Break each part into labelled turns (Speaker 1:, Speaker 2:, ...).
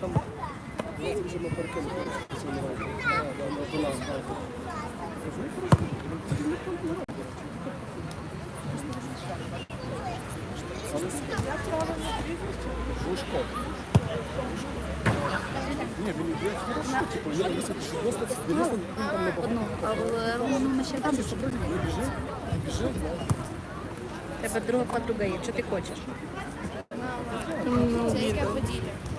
Speaker 1: Там вже ми перекинули. Не до нас. Ні, він іде хорошо, типу, я не знаю, просто дивися, там не
Speaker 2: Одну, а Роману ми ще там
Speaker 1: біжить, біжить,
Speaker 2: Треба друга подруга є. Що ти хочеш?
Speaker 3: Це яке поділля?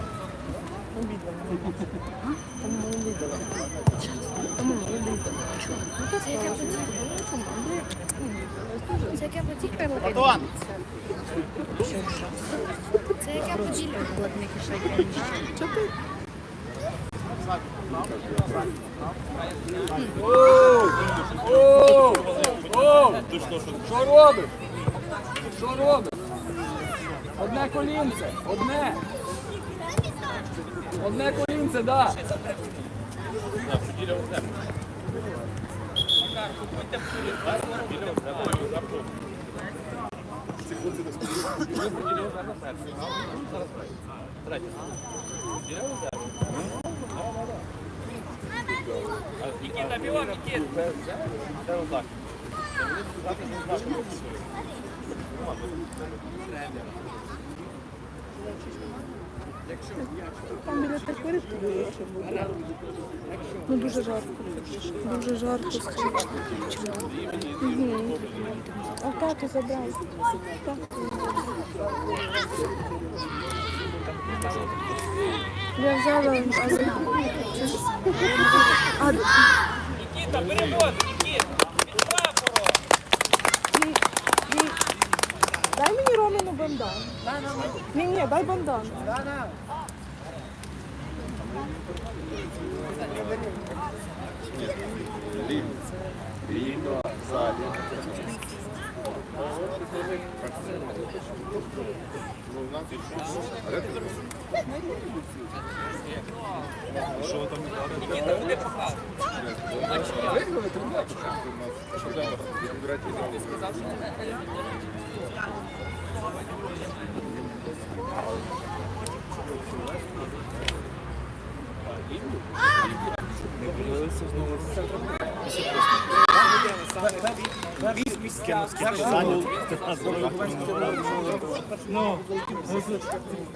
Speaker 3: Це яке поділля? Це яке! Це яке поділля?
Speaker 2: Голодний кишай.
Speaker 1: Що робиш? Що робиш? Одне колінце, одне. Одне колінце, да.
Speaker 4: Нікіта, біло, Нікіт.
Speaker 5: Там біля такої Ну дуже жарко. Дуже жарко. Угу. А тато забрав. Я взяла. А, а,
Speaker 4: Нікіта, переводи, Нікіт. Під прапором.
Speaker 5: ні, ні. Дай мені Ромину бандану. Ні, ні, дай бандану.
Speaker 4: Нікіта, куди попав?
Speaker 6: Ну,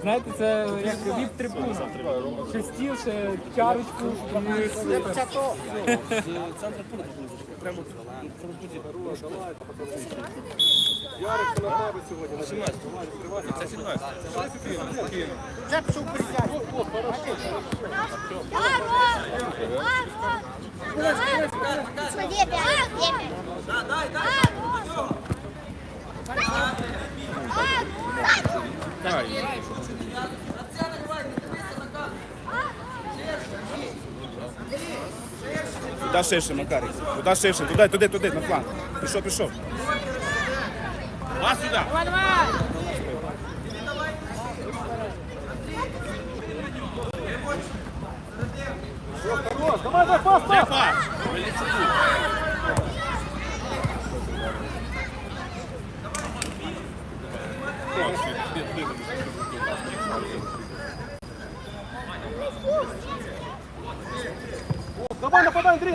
Speaker 6: знаєте, це як віп трибуна. Ще стіл, ще чарочку. прямо
Speaker 1: Ярик на тебе сьогодні. 17. Це 17.
Speaker 4: Це пішов присяг.
Speaker 3: Смотри, опять. Да, дай, дай.
Speaker 7: Дай. Туди ширше, Макарій. Туди ширше, туди, туди, туди, на фланг. Пішов, пішов. А сюди.
Speaker 1: Давай, давай, Хорош,
Speaker 7: давай, давай,
Speaker 1: пас.
Speaker 7: пас?
Speaker 1: Давай,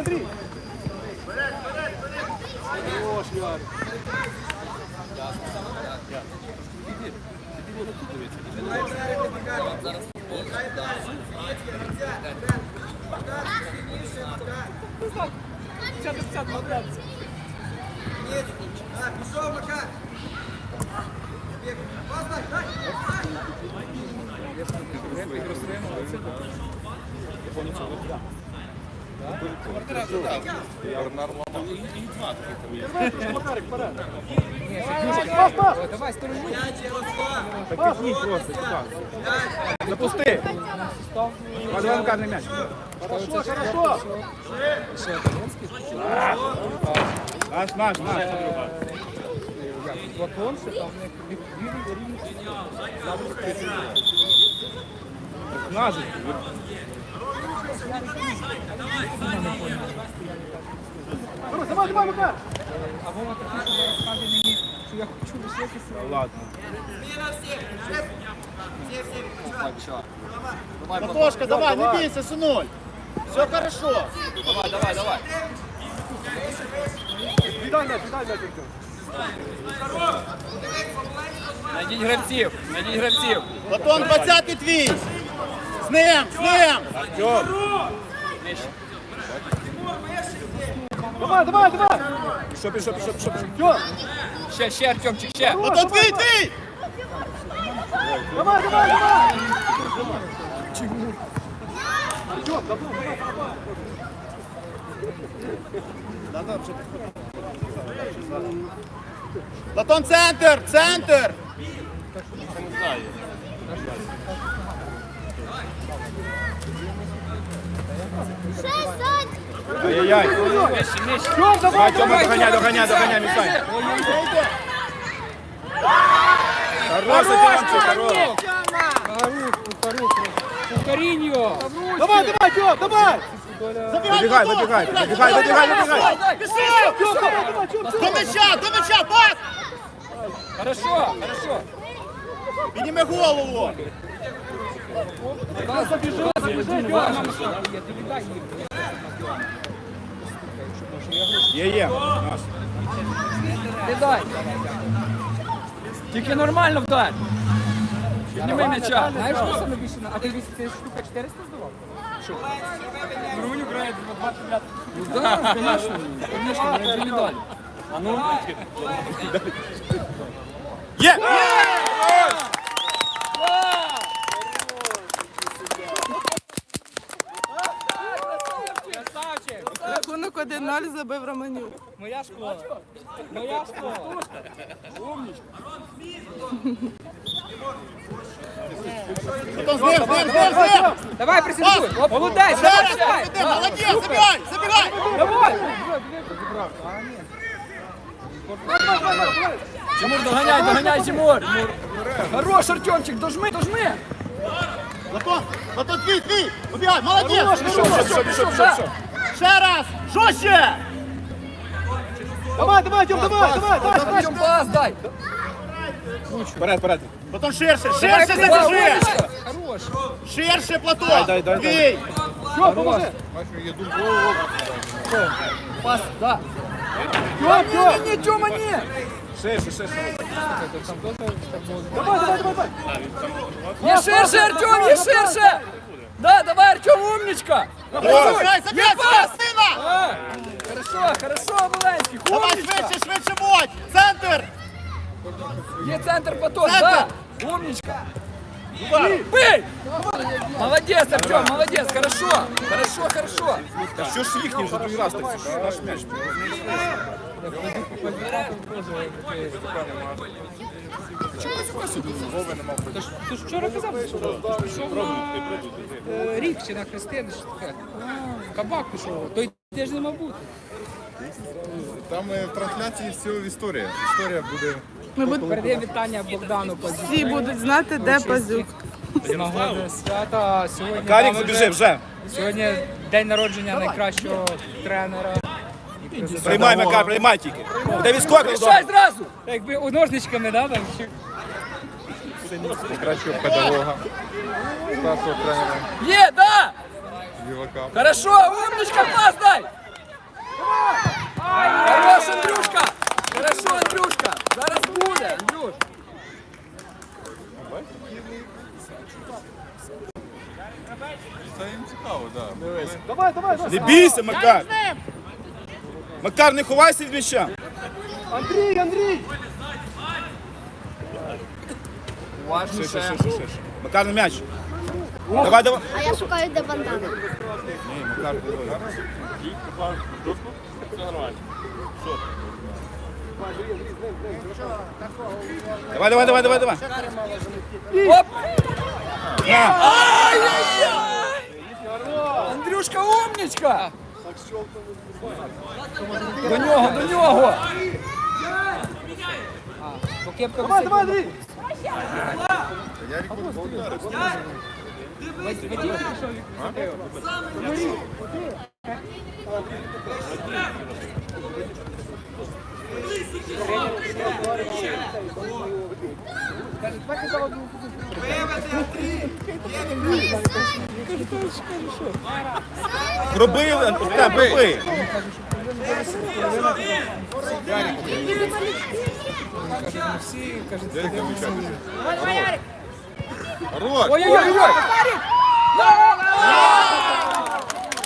Speaker 1: Андрій,
Speaker 6: Давай, сторону.
Speaker 7: Так пікніть просто, пас. Запусти. Давай, Макар, на м'яч.
Speaker 1: Хорошо, хорошо.
Speaker 7: Наш, наш, наш.
Speaker 6: Платон, що там в них віп- віп- рівні.
Speaker 7: Наш.
Speaker 1: Давай, давай, давай, Макар.
Speaker 6: А Вова такий, що розказує мені, що я хочу лишитися.
Speaker 7: Ладно.
Speaker 8: Матошка, давай, не бейся, сынуль. Все хорошо.
Speaker 2: Давай, давай, давай.
Speaker 1: Віддай м'яч, віддай м'яч, Артем.
Speaker 2: Найдіть гравців, найдіть гравців.
Speaker 8: Платон, 20 твій. З ним, з ним.
Speaker 1: Давай, давай, давай.
Speaker 7: пішов, пішов, пішов, пішов. пішов.
Speaker 2: Ще, ще, Артемчик, ще.
Speaker 8: Платон, твій, твій.
Speaker 1: Давай, давай, давай.
Speaker 8: Платон, центр, центр.
Speaker 7: Ай-яй-яй.
Speaker 2: Нижче, нижче.
Speaker 7: Давай, Тьома, доганяй, доганяй, доганяй, Михай. Хорош, Артемчик, хорош.
Speaker 6: Кукаріньо!
Speaker 1: Давай, давай, Тьом, давай. Тьом, давай, давай, Тьом, Тьом.
Speaker 8: До м'яча, до м'яча, пас.
Speaker 2: Хорошо, хорошо.
Speaker 8: Підніми голову.
Speaker 7: Є, є.
Speaker 2: Віддай. Тільки нормально вдай. Підніми м'яча.
Speaker 6: Знаєш, що саме більше? А ти вісім це штука 400 здавав? Що? Руню грає 25.
Speaker 2: Ну да, конечно, конечно, не індивідуально. А ну,
Speaker 7: Є!
Speaker 2: красавчик.
Speaker 9: Рахунок 1-0 забив Романюк.
Speaker 6: Моя школа. Моя школа.
Speaker 8: Ним.
Speaker 6: Давай, присідуй. Молодець,
Speaker 8: Ще
Speaker 6: давай,
Speaker 8: раз,
Speaker 6: давай.
Speaker 2: Тимур, доганяй, доганяй, Тимур. Хорош, Артемчик, дожми, дожми.
Speaker 8: Платон, Платон, твій, твій. Убігай, молодець.
Speaker 7: Пішов, пішов, пішов, пішов.
Speaker 8: Ще раз, жорстче.
Speaker 1: Давай, давай, Тьом, давай, давай, давай.
Speaker 2: Артем, пас дай.
Speaker 7: Вперед, вперед.
Speaker 8: Платон, ширше, ширше задержи.
Speaker 2: Хорош.
Speaker 8: Ширше, Платон.
Speaker 7: Дай, дай, дай,
Speaker 8: Твій.
Speaker 1: Тьом, поможи.
Speaker 2: Пас, да.
Speaker 1: Тьом, Тьом.
Speaker 2: Ні, Тьома, ні.
Speaker 7: Ширше, ширше.
Speaker 1: Давай, давай, давай, давай.
Speaker 2: Є ширше, Артем, є ширше. Да, давай, Артем, умничка.
Speaker 8: Забігай, забігай,
Speaker 2: пас.
Speaker 8: сина.
Speaker 2: А, Хорошо, хорошо, маленький,
Speaker 8: Давай
Speaker 2: умничка.
Speaker 8: швидше, швидше будь. Центр.
Speaker 2: Є центр потом,
Speaker 8: Центр.
Speaker 2: да. Умничка. Бей! Молодец, Артем, молодец, хорошо, хорошо, хорошо.
Speaker 7: Та що ж їхній вже другий раз так це наш м'яч.
Speaker 6: Ти ж вчора казав, що на е, рік чи на Христини, що таке. Кабак пішов, той теж не мав бути.
Speaker 4: Там е, в трансляції все в історія. Історія буде.
Speaker 9: Ми будемо
Speaker 6: Передає вітання Богдану Пазюку.
Speaker 9: всі будуть знати, де пазюк.
Speaker 6: З нагоди свята. Сьогодні
Speaker 7: Карік, забіжи вже.
Speaker 6: Сьогодні день народження найкращого тренера. і президента.
Speaker 7: Приймай, Макар, приймай тільки. Де відскокнув
Speaker 2: Решай зразу.
Speaker 6: Якби у ножничками, да, там ще.
Speaker 4: Кращого педагога, старшого тренера,
Speaker 2: Є, да.
Speaker 4: лівака.
Speaker 2: Хорошо, умничка, пас дай. Хорош, Андрюшка. Хорошо, Андрюшка. Зараз буде, Андрюш.
Speaker 4: Це їм цікаво, так.
Speaker 1: Давай, давай, давай.
Speaker 7: Не бійся, Макар. Макар, не ховайся від м'яча.
Speaker 1: Андрій, Андрій.
Speaker 7: Ширше, ширше, ширше. Макар на м'яч. Давай, давай.
Speaker 3: А я шукаю, де бандана.
Speaker 7: Ні, Макар, Давай, давай, давай, давай, давай.
Speaker 2: Оп.
Speaker 7: На.
Speaker 2: Андрюшка, умничка. До нього, до нього.
Speaker 1: Давай, давай, Андрій. Роби, Антон, роби.
Speaker 7: Пробив, Артем, пробив.
Speaker 2: Всі, каже,
Speaker 4: Ярика виключати. Хорош!
Speaker 2: Ой-ой-ой!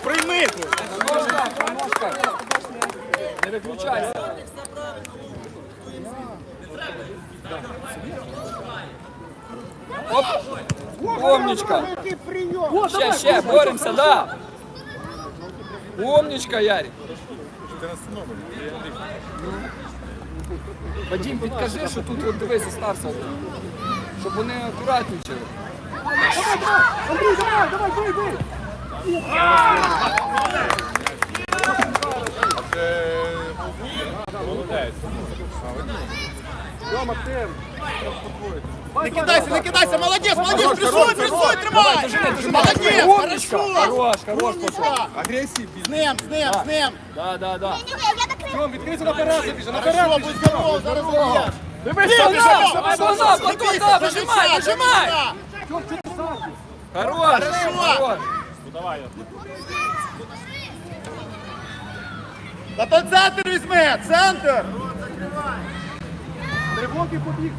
Speaker 7: Прийми.
Speaker 2: Ножка, ножка. Не виключайся. Оп! Умничка! Ще, ще, боремося, да! Умничка, Ярик!
Speaker 4: Ти на
Speaker 2: Вадим, підкажи, що тут от дивись, остався. Щоб вони акуратничали.
Speaker 9: Андрій, давай, давай, бий, бий.
Speaker 8: Не кидайся, не кидайся, молодець, молодець, присуй, присуй, тримай! Молодець, хорошо!
Speaker 2: Хорош, хорош, пошел.
Speaker 4: Агресії
Speaker 8: З ним, з ним, з ним!
Speaker 2: Да, да, да.
Speaker 4: Тьом, відкрийся наперед, забіжи,
Speaker 8: Хорошо, будь здоров, зараз заб'єш!
Speaker 2: Слона, слона, Платон, да, выжимай, выжимай! Хорош, хорош.
Speaker 8: Та то центр візьми, центр!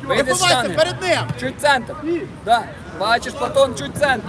Speaker 2: Вийди з
Speaker 8: Виховайся
Speaker 2: штани.
Speaker 8: перед ним!
Speaker 2: Чуть центр. Да. Бачиш, Платон, чуть центр.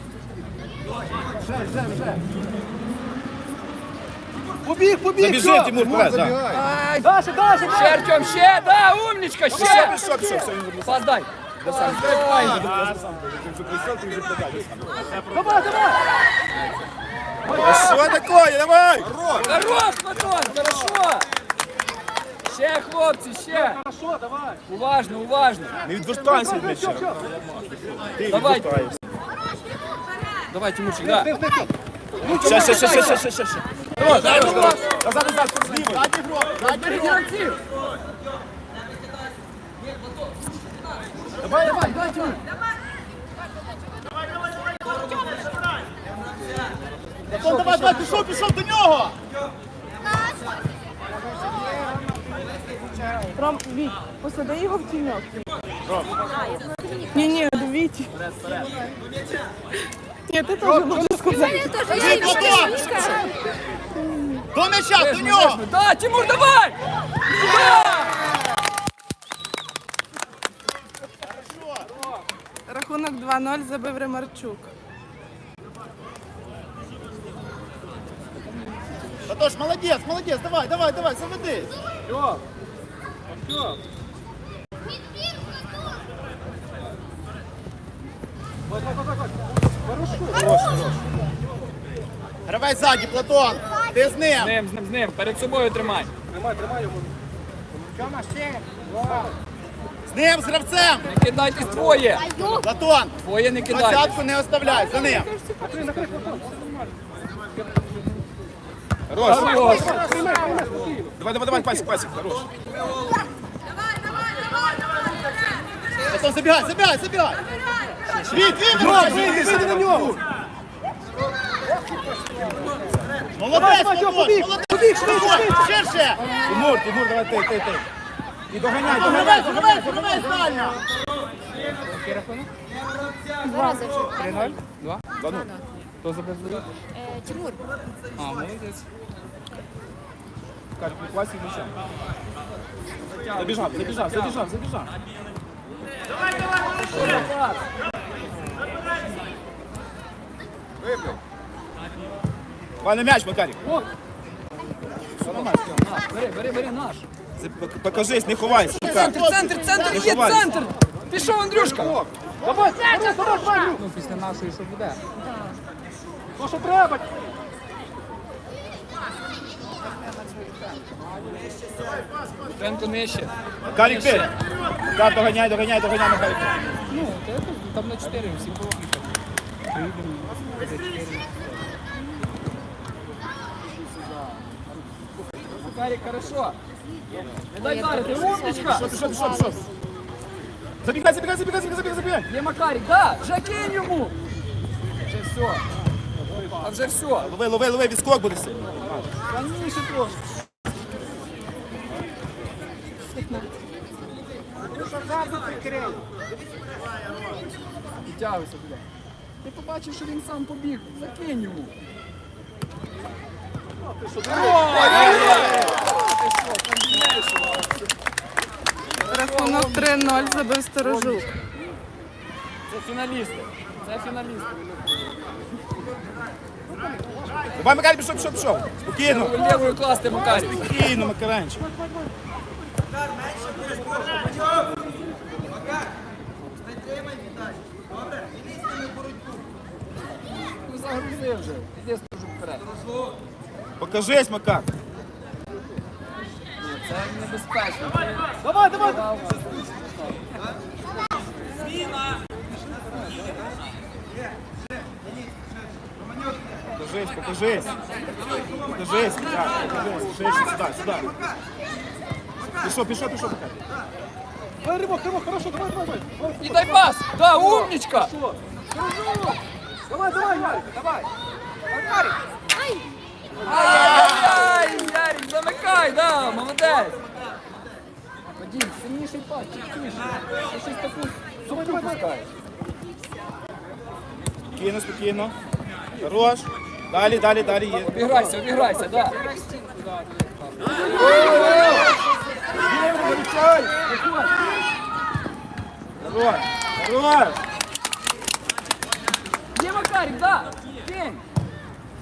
Speaker 1: Побіг, побіг.
Speaker 7: Забіжи, Тимур, вперед, да.
Speaker 2: Ай,
Speaker 1: Даша, Даша,
Speaker 2: Ще, Артем, ще, да, умничка, ще.
Speaker 7: Він буде.
Speaker 2: Пас дай.
Speaker 7: Давай,
Speaker 1: давай,
Speaker 7: що таке? Давай!
Speaker 2: Хорош, Платон, хорошо. Ще, хлопці, ще.
Speaker 1: Хорошо, давай.
Speaker 2: Уважно, уважно.
Speaker 7: Не відвертайся від м'яча. Ти
Speaker 2: Давай.
Speaker 7: відвертаєшся.
Speaker 2: Давай, Тимурчик, да.
Speaker 7: Ще, ще, ще, ще, ще, ще, ще. Давай, давай, давай. Назад, назад,
Speaker 8: гроб!
Speaker 2: Давай, давай, давай, Тимур.
Speaker 8: Антон, давай, давай, пішов, пішов до нього!
Speaker 9: Ром, Віть, посади його в тіньок. Ні, ні, до Теж можеш сказати.
Speaker 8: Ти, Платон! До м'яча, до нього!
Speaker 2: Да, Тимур, давай. Да.
Speaker 9: Рахунок 2-0 забив Ремарчук.
Speaker 8: Тож, молодець, молодець, давай, давай, давай, заведи! Гравай ззаді, Платон! Ти з
Speaker 2: З
Speaker 8: ним!
Speaker 2: ним, з ним, з ним. Перед собою тримай.
Speaker 8: З ним, з гравцем!
Speaker 2: Не кидайтесь твоє.
Speaker 8: Платон!
Speaker 2: Твоє не кидай.
Speaker 8: Двадцятку не оставляй, за ним!
Speaker 7: Хорош.
Speaker 2: Хорош.
Speaker 7: Давай, давай, давай, пасик, пасик, хорош.
Speaker 8: Платон, забігай, забігай, забігай! Віть, Віть,
Speaker 1: Вийди, сиди на нього.
Speaker 8: Молодець,
Speaker 1: Давай,
Speaker 8: молодець!
Speaker 1: побіг, швидше, швидше.
Speaker 8: Ширше!
Speaker 7: Тимур, Тимур, давай ти, ти, ти. І доганяй, доганяй.
Speaker 8: Гравець, гравець, гравець дальня!
Speaker 5: Два рази вже.
Speaker 2: 3-0? Два?
Speaker 7: Ладно.
Speaker 2: Хто забив забив?
Speaker 5: Е, Тимур.
Speaker 2: А, молодець.
Speaker 7: Кажуть, класі м'яча. Забіжав, забіжав, забіжав, забіжав. Пане м'яч, Макарік.
Speaker 2: Бери, бери, бери наш.
Speaker 7: Покажись, не ховайся.
Speaker 2: Центр, центр, центр, є центр. Пішов, Андрюшка.
Speaker 1: Давай, давай, давай, давай.
Speaker 2: Ну, після нашої що буде?
Speaker 1: То, що треба.
Speaker 2: Френко нижче.
Speaker 7: Макарик ти. Макар, доганяй, доганяй, доганяй, Макарик.
Speaker 2: Ну, там на 4 всі поїхали. Гарик, хорошо. Дай Гарик, ты умничка.
Speaker 7: Шоп, шоп, шоп, шоп. Забегай, забегай, забегай, забегай, забегай.
Speaker 2: Где Макарик? Да, жакинь ему. Вже все. А вже все.
Speaker 7: Лови, лови, лови, відскок буде сильно.
Speaker 2: Раніше трошки. Підтягуйся. Ти побачив, що він сам побіг. Закинь йому.
Speaker 9: О, Рахунок 3-0 забив сторожук.
Speaker 2: Це фіналісти. Це фіналісти.
Speaker 7: Давай, Макарик, пішов, пішов, пішов. Спокійно.
Speaker 2: Лівою класти Макарі.
Speaker 7: Спокійно, Макаренчик.
Speaker 2: Ну загрузи вже. Іди сторожу вперед.
Speaker 7: Покажись, Макар.
Speaker 2: Це небезпечно.
Speaker 1: Давай, давай.
Speaker 7: Покажись, покажись. Покажись, покажись. Ширше, сюди, сюди. Пішов, пішов, пішов, Макар.
Speaker 1: Давай, Римок, Римок, хорошо, давай, давай, давай.
Speaker 2: І дай пас! Да, умничка!
Speaker 1: Давай, давай, Ярик.
Speaker 2: Давай! Ай-яй-яй! Ярик, замикай, да, молодець! Вадим, сильніший пас, чіткіше. Ти щось таку сумку пускаєш.
Speaker 7: Спокійно, спокійно. Хорош. Далі, далі, далі є.
Speaker 2: Обіграйся, обіграйся, да.
Speaker 7: Хорош. Хорош.
Speaker 2: Є Макарик, да! Кинь!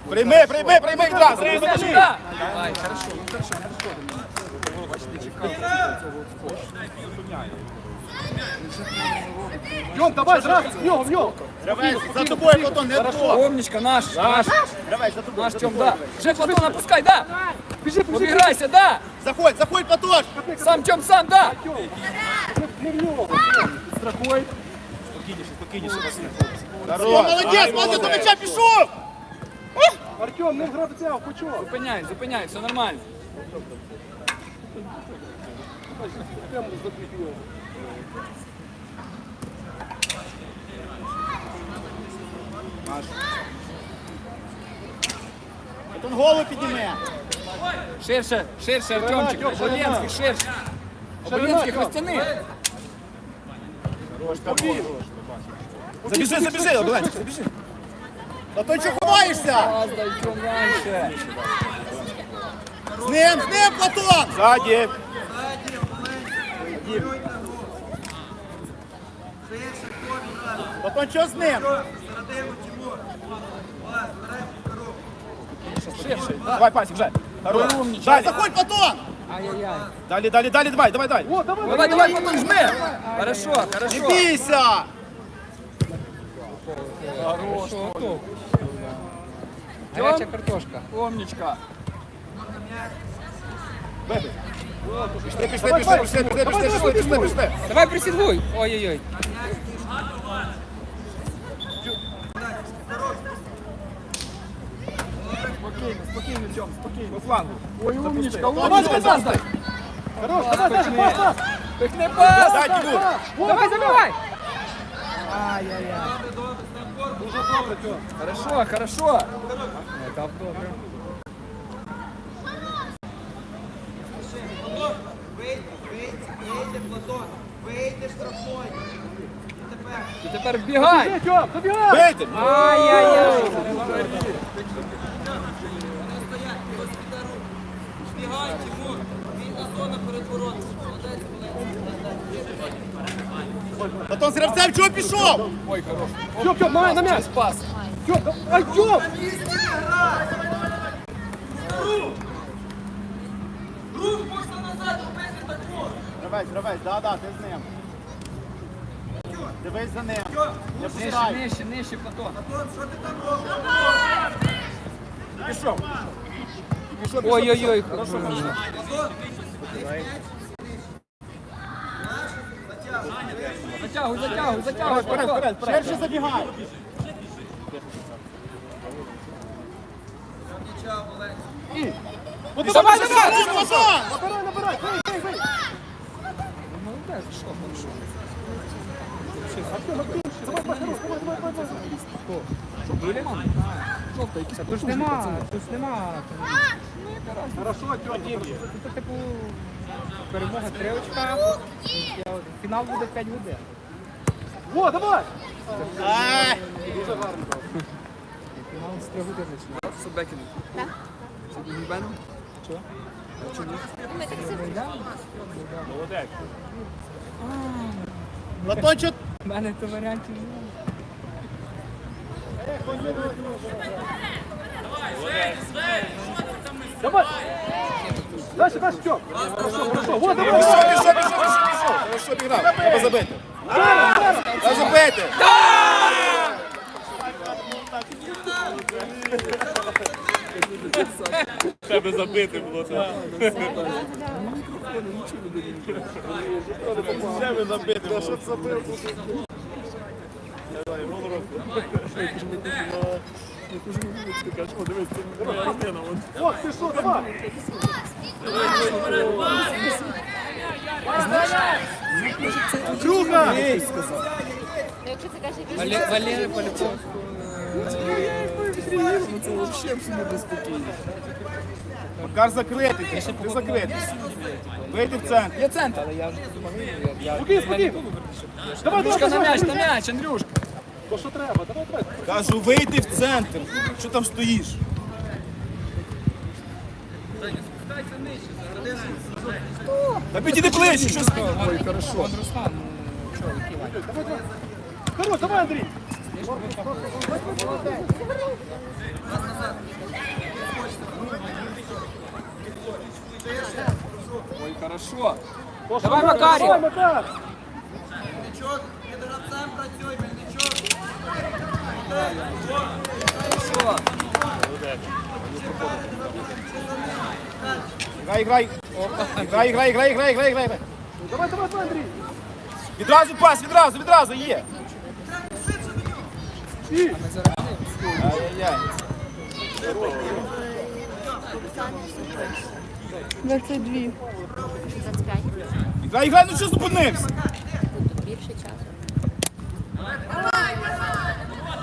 Speaker 7: Прийми, прийми, прийми відразу.
Speaker 2: Давай, хорошо, ну хорошо, не розходимо. Бачите, чекав цього спорту.
Speaker 1: Йом, давай, зразу. Йом, йом.
Speaker 8: Давай, за тобою, Платон, не то.
Speaker 2: Умничка, наш, наш,
Speaker 8: Давай, за тобою.
Speaker 2: наш Тьом, да. Вже Платона пускай, да!
Speaker 1: Біжи, біжи.
Speaker 2: Обіграйся, да!
Speaker 8: Заходь, заходь, Платош.
Speaker 2: Сам Тьом, сам, да!
Speaker 1: Не в нього.
Speaker 7: Страхуй. Спокійніше, спокійніше.
Speaker 8: Молодець, молодець, до м'яча пішов.
Speaker 1: Артем, не грати цього, почув.
Speaker 2: Зупиняй, зупиняй, все нормально.
Speaker 8: Платон голову підніме.
Speaker 2: Ширше, ширше, Артемчик, Оболенський, ширше. Оболенський, хвостяни.
Speaker 7: Забіжи, забіжи, Оболенчик, забіжи.
Speaker 8: Платон, чого ховаєшся?
Speaker 2: Пас дай Тьом раніше.
Speaker 8: З ним, з ним, Платон.
Speaker 7: Ззаді.
Speaker 8: Платон, що з ним?
Speaker 2: Ширше, да.
Speaker 7: Давай, пасик, вже. Хорош. Далі,
Speaker 8: Заходь, Платон.
Speaker 2: Ай-яй-яй.
Speaker 7: далі, далі, далі, давай, давай, давай.
Speaker 1: О, давай,
Speaker 2: Давай, давай, потом жми. Хорошо,
Speaker 8: Не
Speaker 2: хорошо.
Speaker 8: бійся.
Speaker 2: Горячая картошка. Умничка.
Speaker 7: Вибий. Пішли, пішли, пішли, пішли, пішли, пішли, пішли, пішли, пішли.
Speaker 2: Давай присідгуй. Ой-ой-ой.
Speaker 7: Спокійно, спокійно, Тьом, спокійно. По флангу.
Speaker 2: Ой, умничка, умничка, пас дай.
Speaker 1: Хорош, давай, Даша, пас, пас.
Speaker 2: Пихни пас.
Speaker 7: Дай,
Speaker 2: Давай, забивай.
Speaker 1: Тьом.
Speaker 2: Хорошо, хорошо. Это добре. Вийде Платон, вийде
Speaker 1: штрафой. І тепер
Speaker 7: вбігай!
Speaker 2: Бейте!
Speaker 8: Ай-яй-яй! Антон Серевцев, чого пішов?
Speaker 2: Ой, хороший.
Speaker 1: Йоп, йоп, на м'яч.
Speaker 2: Пас.
Speaker 1: Йоп, а йоп! Рух
Speaker 8: можна назад, обвести так вот. Гравець, да, да, ти з ним. Дивись за ним. Не пускай.
Speaker 2: нижче, нижче, Платон.
Speaker 7: Пішов. Пішов, пішов,
Speaker 2: Ой-ой-ой, хорошо. Антон, Затягуй, затягуй, затягуй.
Speaker 7: Вперед, вперед, вперед.
Speaker 1: Ширше забігай.
Speaker 7: Давай, давай!
Speaker 1: Набирай, набирай. Бий, бий, бий.
Speaker 2: Молодець, що, хорошо. Що, Бриліман? Жовта, якісь
Speaker 6: Тут нема, тут нема.
Speaker 1: Хорошо, Артем.
Speaker 6: Тут, типу, перемога три очка. Фінал буде 5 годин.
Speaker 1: Во, давай.
Speaker 6: Фінал з 3 годин почне.
Speaker 2: Собекін.
Speaker 3: Так.
Speaker 2: Чого?
Speaker 7: Молодець.
Speaker 1: Батончик.
Speaker 6: У мене то варіантів немає.
Speaker 1: Давай. Дальше, дальше, Тём. Хорошо, хорошо. Вот, давай.
Speaker 7: Пішов, пішов, пішов, пішов, пішов. Хорошо піграв. Треба забити. Треба забити. Треба забити було це. Треба забити було. Що це забив?
Speaker 1: О, ты что, давай. Андрюха!
Speaker 3: Якщо це каже більше,
Speaker 2: Вале- Валерий Поляков.
Speaker 7: Макар закритий, ти закритий. Вийди в центр.
Speaker 2: Я центр, але я вже думав, я...
Speaker 1: Спокійно, спокійно. Давай, давай,
Speaker 2: Андрюшка на
Speaker 1: давай.
Speaker 2: м'яч, на м'яч, Андрюшка.
Speaker 1: То, що треба, давай, давай.
Speaker 7: Кажу, вийди в центр. Що там стоїш? Та підійди ближче, що сказав?
Speaker 2: Ой, хорошо. Вон Руслан, ну, чого, який лайк?
Speaker 1: Хорош, давай, Андрей.
Speaker 2: Ой, хорошо. Давай, Макарів.
Speaker 1: Давай, Макар.
Speaker 2: Хорошо.
Speaker 7: Грай, грай. Грай, грай, грай, грай, грай, грай.
Speaker 1: Давай, давай, давай, Андрій.
Speaker 7: Відразу пас, відразу, відразу, є. Ай-яй-яй.
Speaker 6: 22.
Speaker 3: 25.
Speaker 7: Грай, грай, ну що зупинився?
Speaker 3: Тут більше часу.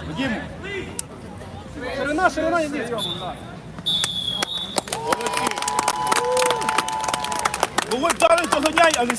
Speaker 7: Вадим,
Speaker 1: Ширина, ширина, іди.
Speaker 7: Володь, далі доганяй, але